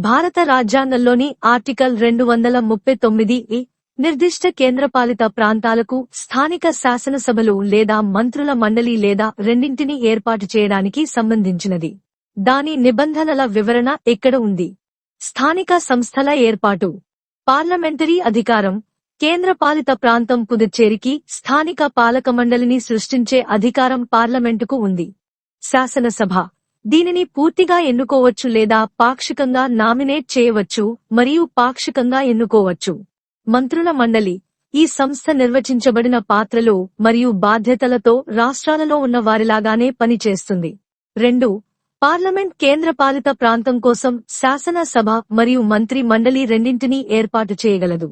భారత రాజ్యాంగంలోని ఆర్టికల్ రెండు వందల ముప్పై తొమ్మిది నిర్దిష్ట కేంద్రపాలిత ప్రాంతాలకు స్థానిక శాసనసభలు లేదా మంత్రుల మండలి లేదా రెండింటిని ఏర్పాటు చేయడానికి సంబంధించినది. దాని నిబంధనల వివరణ ఇక్కడ ఉంది? స్థానిక సంస్థల ఏర్పాటు. పార్లమెంటరీ అధికారం. కేంద్రపాలిత ప్రాంతం పుదుచ్చేరికి స్థానిక పాలక మండలిని సృష్టించే అధికారం పార్లమెంటుకు ఉంది. శాసనసభ. దీనిని పూర్తిగా ఎన్నుకోవచ్చు లేదా పాక్షికంగా నామినేట్ చేయవచ్చు మరియు పాక్షికంగా ఎన్నుకోవచ్చు. మంత్రుల మండలి ఈ సంస్థ నిర్వచించబడిన పాత్రలు మరియు బాధ్యతలతో రాష్ట్రాలలో ఉన్న వారిలాగానే పనిచేస్తుంది. రెండు పార్లమెంట్ కేంద్రపాలిత ప్రాంతం కోసం శాసనసభ మరియు మంత్రి మండలి రెండింటినీ ఏర్పాటు చేయగలదు.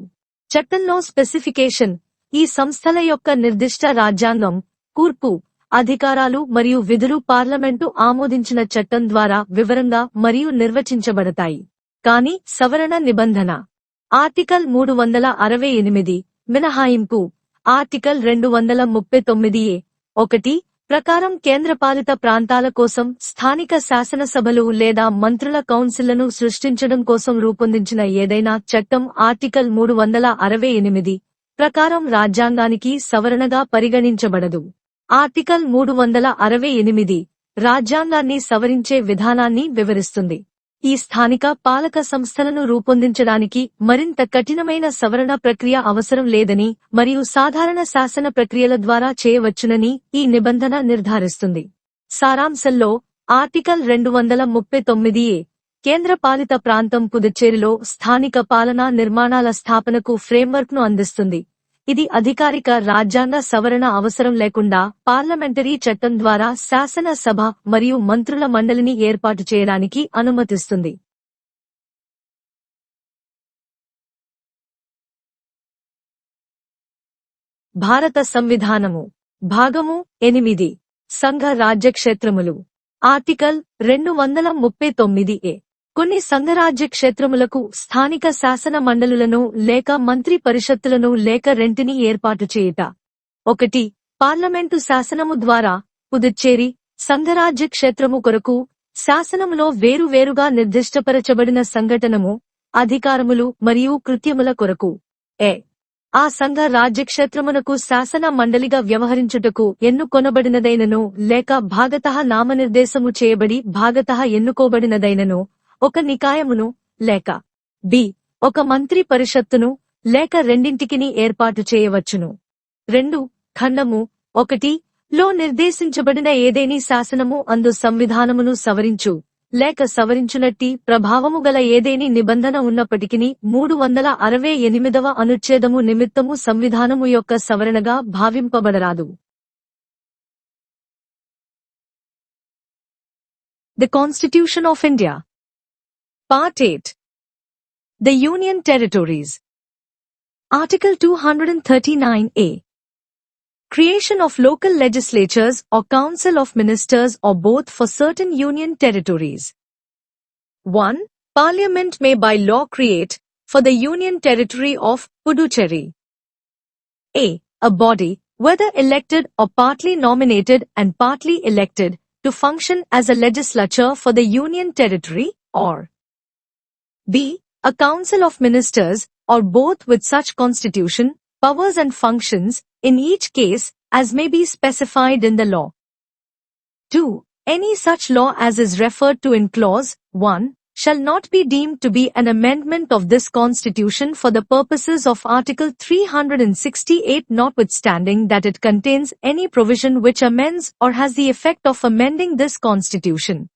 చట్టంలో స్పెసిఫికేషన్ ఈ సంస్థల యొక్క నిర్దిష్ట రాజ్యాంగం కూర్పు అధికారాలు మరియు విధులు పార్లమెంటు ఆమోదించిన చట్టం ద్వారా వివరంగా మరియు నిర్వచించబడతాయి. కాని సవరణ నిబంధన. ఆర్టికల్ మూడు వందల అరవై ఎనిమిది మినహాయింపు. ఆర్టికల్ రెండు వందల ముప్పై తొమ్మిది ఏ ఒకటి ప్రకారం కేంద్రపాలిత ప్రాంతాల కోసం స్థానిక శాసనసభలు లేదా మంత్రుల కౌన్సిళ్ళను సృష్టించడం కోసం రూపొందించిన ఏదైనా చట్టం ఆర్టికల్ మూడు వందల అరవై ఎనిమిది ప్రకారం రాజ్యాంగానికి సవరణగా పరిగణించబడదు. ఆర్టికల్ మూడు వందల అరవై ఎనిమిది రాజ్యాంగాన్ని సవరించే విధానాన్ని వివరిస్తుంది. ఈ స్థానిక పాలక సంస్థలను రూపొందించడానికి మరింత కఠినమైన సవరణ ప్రక్రియ అవసరం లేదని మరియు సాధారణ శాసన ప్రక్రియల ద్వారా చేయవచ్చునని ఈ నిబంధన నిర్ధారిస్తుంది. సారాంశంలో ఆర్టికల్ రెండు వందల ముప్పై తొమ్మిది ఏ కేంద్రపాలిత ప్రాంతం పుదుచ్చేరిలో స్థానిక పాలనా నిర్మాణాల స్థాపనకు ఫ్రేమ్వర్క్ను అందిస్తుంది. ఇది అధికారిక రాజ్యాంగ సవరణ అవసరం లేకుండా పార్లమెంటరీ చట్టం ద్వారా శాసన సభ మరియు మంత్రుల మండలిని ఏర్పాటు చేయడానికి అనుమతిస్తుంది. భారత సంవిధానము. భాగము ఎనిమిది. సంఘ రాజ్యక్షేత్రములు. ఆర్టికల్ రెండు వందల ముప్పై తొమ్మిది ఏ. కొన్ని సంఘరాజ్య క్షేత్రములకు స్థానిక శాసన మండలులను లేక మంత్రి పరిషత్తులను లేక రెంటిని ఏర్పాటు చేయుట. ఒకటి పార్లమెంటు శాసనము ద్వారా పుదుచ్చేరి సంఘరాజ్య క్షేత్రము కొరకు శాసనములో వేరువేరుగా నిర్దిష్టపరచబడిన సంఘటనము అధికారములు మరియు కృత్యముల కొరకు. ఏ ఆ సంఘ రాజ్యక్షేత్రమునకు శాసన మండలిగా వ్యవహరించుటకు ఎన్నుకొనబడినదైనను లేక భాగత నామనిర్దేశము చేయబడి భాగత ఎన్నుకోబడినదైనను ఒక నికాయమును లేక బి ఒక మంత్రి పరిషత్తును లేక రెండింటికిని ఏర్పాటు చేయవచ్చును. రెండు ఖండము ఒకటి లో నిర్దేశించబడిన ఏదేని శాసనము అందు సంవిధానమును సవరించు లేక సవరించునట్టి ప్రభావము గల ఏదేని నిబంధన ఉన్నప్పటికీ మూడు వందల అరవై ఎనిమిదవ అనుచ్ఛేదము నిమిత్తము సంవిధానము యొక్క సవరణగా భావింపబడరాదు. The constitution of India Part 8 The Union Territories Article 239A Creation of local legislatures or council of ministers or both for certain union territories. 1. Parliament may by law create, for the union territory of Puducherry. A. A body, whether elected or partly nominated and partly elected, to function as a legislature for the union territory, or B. A council of ministers, or both with such constitution, powers and functions, in each case, as may be specified in the law. 2. Any such law as is referred to in clause 1 shall not be deemed to be an amendment of this constitution for the purposes of article 368 notwithstanding that it contains any provision which amends or has the effect of amending this constitution.